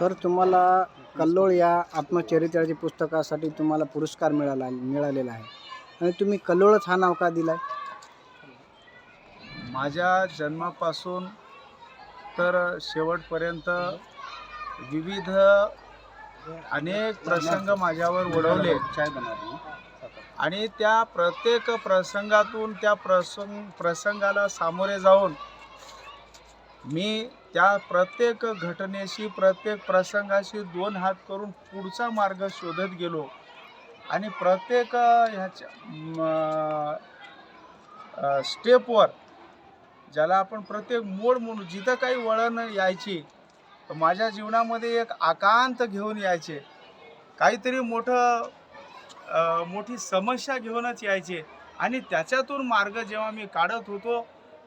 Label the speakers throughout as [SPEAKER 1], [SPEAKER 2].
[SPEAKER 1] Sir तुम्हाला कल्लोळ या आत्मचरित्राच्या पुस्तकासाठी तुम्हाला पुरस्कार मिळाला मिळालेला आहे. आणि तुम्ही कल्लोळच हा नाव का दिला
[SPEAKER 2] माझ्या जन्मापासून तर शेवटपर्यंत विविध अनेक प्रसंग माझ्यावर ओढवले आणि त्या प्रत्येक प्रसंगातून त्या प्रसंग प्रसंगाला सामोरे जाऊन मी त्या प्रत्येक घटनेशी प्रत्येक प्रसंगाशी दोन हात करून पुढचा मार्ग शोधत गेलो. आणि प्रत्येक ह्याच्या स्टेपवर ज्याला आपण प्रत्येक मोड म्हणू जिथं काही वळण यायची माझ्या जीवनामध्ये एक आकांत घेऊन यायचे. काहीतरी मोठं मोठी समस्या घेऊनच यायचे. आणि त्याच्यातून मार्ग जेव्हा मी काढत होतो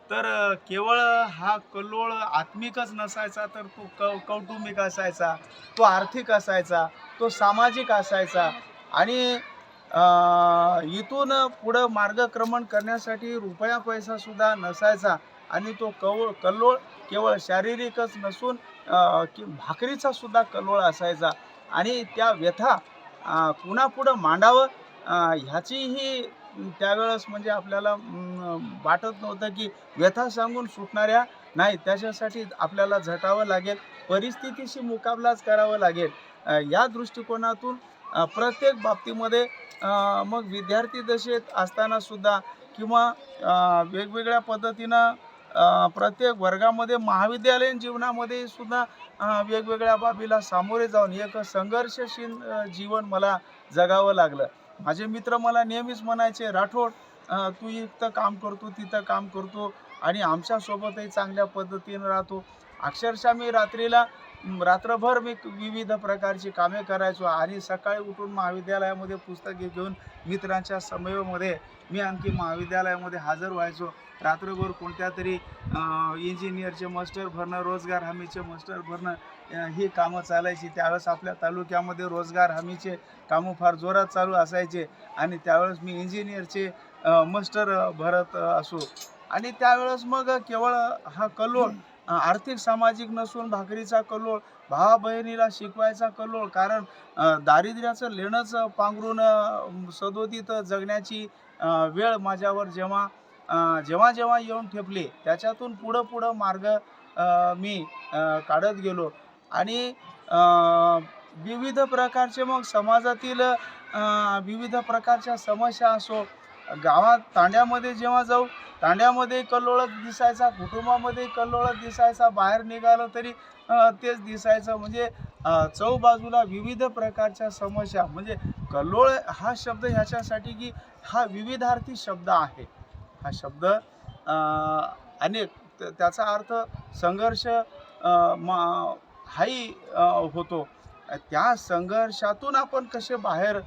[SPEAKER 2] तर केवळ हा कल्लोळ आत्मिकच नसायचा तर तो कौ कौटुंबिक असायचा तो आर्थिक असायचा तो सामाजिक असायचा आणि इथून पुढं मार्गक्रमण करण्यासाठी रुपया पैसासुद्धा नसायचा आणि तो कवळ कल्लोळ केवळ शारीरिकच नसून की भाकरीचा सुद्धा कल्लोळ असायचा आणि त्या व्यथा अ, मांडावं ह्याचीही त्यावेळेस म्हणजे आपल्याला वाटत नव्हतं की व्यथा सांगून सुटणाऱ्या नाही त्याच्यासाठी आपल्याला झटावं लागेल परिस्थितीशी मुकाबलाच करावं लागेल. या दृष्टिकोनातून प्रत्येक बाबतीमध्ये मग विद्यार्थी दशेत असताना सुद्धा किंवा वेगवेगळ्या पद्धतीनं प्रत्येक वर्गामध्ये महाविद्यालयीन जीवनामध्ये सुद्धा वेगवेगळ्या बाबीला सामोरे जाऊन एक संघर्षशील जीवन मला जगावं लागलं. माझे मित्र मला नेहमीच म्हणायचे राठोड तू इथं काम करतो तिथं काम करतो आणि आमच्यासोबतही चांगल्या पद्धतीनं राहतो. अक्षरशः मी रात्रीला रात्रभर मी विविध प्रकारची कामे करायचो. आणि सकाळी उठून महाविद्यालयामध्ये पुस्तके घेऊन मित्रांच्या समयमध्ये मी आणखी महाविद्यालयामध्ये हजर व्हायचो. रात्रभर कोणत्या तरी इंजिनियरचे मास्टर भरणं रोजगार हमीचे मास्टर भरणं ही कामं चालायची. त्यावेळेस आपल्या तालुक्यामध्ये रोजगार हमीचे कामं फार जोरात चालू असायचे. आणि त्यावेळेस मी इंजिनियरचे मास्टर भरत असो. आणि त्यावेळेस मग केवळ हा कल्लोळ आर्थिक सामाजिक नसून भाकरीचा कल्लोळ भावा बहिणीला शिकवायचा कल्लोळ कारण दारिद्र्याचं लेणंच पांघरून सदोदित जगण्याची वेळ माझ्यावर जेव्हा जेव्हा जेव्हा येऊन ठेपले त्याच्यातून पुढं पुढं मार्ग मी काढत गेलो. आणि विविध प्रकारचे मग समाजातील विविध प्रकारच्या समस्या असो गावात तांड्यामध्ये जेव्हा जाऊ तांड्यामध्ये कल्लोळत दिसायचा कुटुंबामध्ये कल्लोळत दिसायचा बाहेर निघालं तरी तेच दिसायचं. म्हणजे चौबाजूला विविध प्रकारच्या समस्या. म्हणजे कल्लोळ हा शब्द ह्याच्यासाठी की हा विविधार्थी शब्द आहे. हा शब्द अनेक. त- त्याचा अर्थ संघर्ष मा हाही होतो. त्या संघर्षातून आपण कसे बाहेर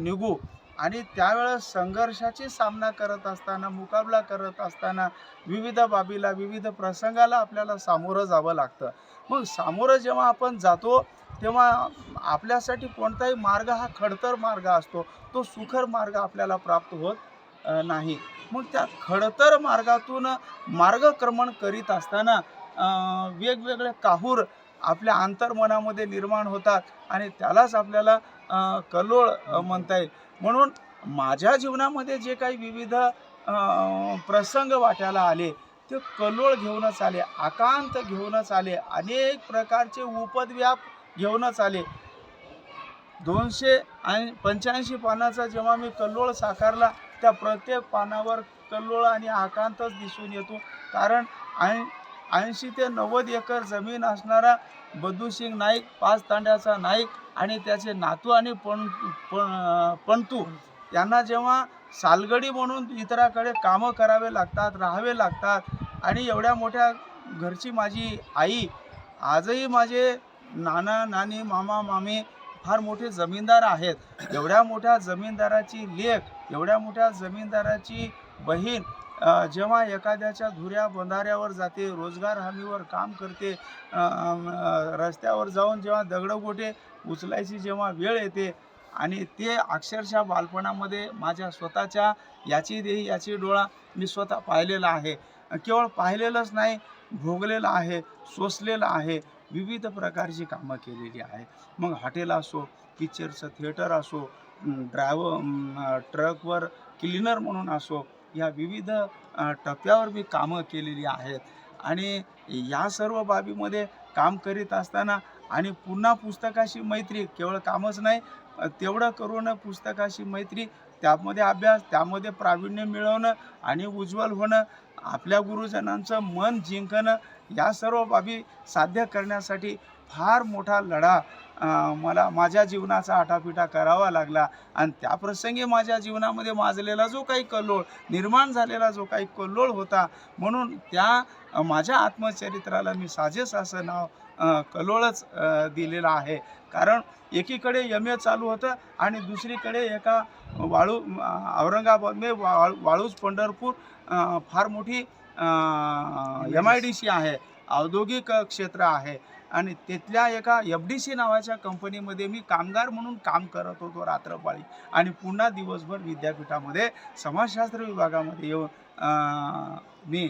[SPEAKER 2] निघू? आणि त्यावेळेस संघर्षाची सामना करत असताना मुकाबला करत असताना विविध बाबीला विविध प्रसंगाला आपल्याला सामोरं जावं लागतं. मग सामोरं जेव्हा आपण जातो तेव्हा आपल्यासाठी कोणताही मार्ग हा खडतर मार्ग असतो. तो सुखर मार्ग आपल्याला प्राप्त होत नाही. मग त्या खडतर मार्गातून मार्गक्रमण करीत असताना वेगवेगळे काहूर आपल्या अंतर्मनामध्ये निर्माण होतात आणि त्यालाच आपल्याला कल्लोळ म्हणता येईल. म्हणून माझ्या जीवनामध्ये जे काही विविध प्रसंग वाट्याला आले ते कल्लोळ घेऊनच आले आकांत घेऊनच आले अनेक प्रकारचे उपद्व्याप घेऊनच आले. दोनशे आणि पंच्याऐंशी पानाचा जेव्हा मी कल्लोळ साकारला त्या प्रत्येक पानावर कल्लोळ आणि आकांतच दिसून येतो. कारण ऐं ऐंशी ते नव्वद एकर जमीन असणारा बदूसिंग नाईक पाच तांड्याचा नाईक आणि त्याचे नातू आणि पण पणतू यांना जेव्हा सालगडी म्हणून इतराकडे कामं करावे लागतात राहावे लागतात आणि एवढ्या मोठ्या घरची माझी आई आजही माझे नाना नानी मामा मामी फार मोठे जमीनदार आहेत. एवढ्या मोठ्या जमीनदाराची लेख एवढ्या मोठ्या जमीनदाराची बहीण जेव्हा एखाद्याच्या धुऱ्या बंधाऱ्यावर जाते रोजगार हमीवर काम करते रस्त्यावर जाऊन जेव्हा दगडगोटे उचलायची जेव्हा वेळ येते आणि ते अक्षरशः बालपणामध्ये माझ्या स्वतःच्या याची देही याची डोळा मी स्वतः पाहिलेला आहे. केवळ पाहिलेलंच नाही भोगलेलं आहे सोसलेलं आहे विविध प्रकारची कामं केलेली आहे मग हॉटेल असो पिक्चरचं थिएटर असो ड्रायव्हर ट्रकवर क्लिनर म्हणून असो या विविध टप्प्यावर मी कामं केलेली आहेत. आणि या सर्व बाबीमध्ये काम करीत असताना आणि पुन्हा पुस्तकाशी मैत्री केवळ कामच नाही तेवढं करून पुस्तकाशी मैत्री त्यामध्ये अभ्यास त्यामध्ये प्रावीण्य मिळवणं आणि उज्ज्वल होणं आपल्या गुरुजनांचं मन जिंकणं या सर्व बाबी साध्य करण्यासाठी फार मोठा लढा मला माझ्या जीवनाचा आटापिटा करावा लागला. आणि त्या प्रसंगी माझ्या जीवनामध्ये माजलेला जो काही कल्लोळ निर्माण झालेला जो काही कल्लोळ होता. म्हणून त्या माझ्या आत्मचरित्राला मी साजेस असं नाव कल्लोळच दिलेलं आहे. कारण एकीकडे एम ए चालू होतं आणि दुसरीकडे एका वाळू औरंगाबाद वाळू वाळूज पंढरपूर फार मोठी एम आय डी सी आहे औद्योगिक क्षेत्र आहे. आणि तिथल्या एका एफ डी सी नावाच्या कंपनीमध्ये मी कामगार म्हणून काम करत होतो रात्रपाळी. आणि पुन्हा दिवसभर विद्यापीठामध्ये समाजशास्त्र विभागामध्ये येऊन मी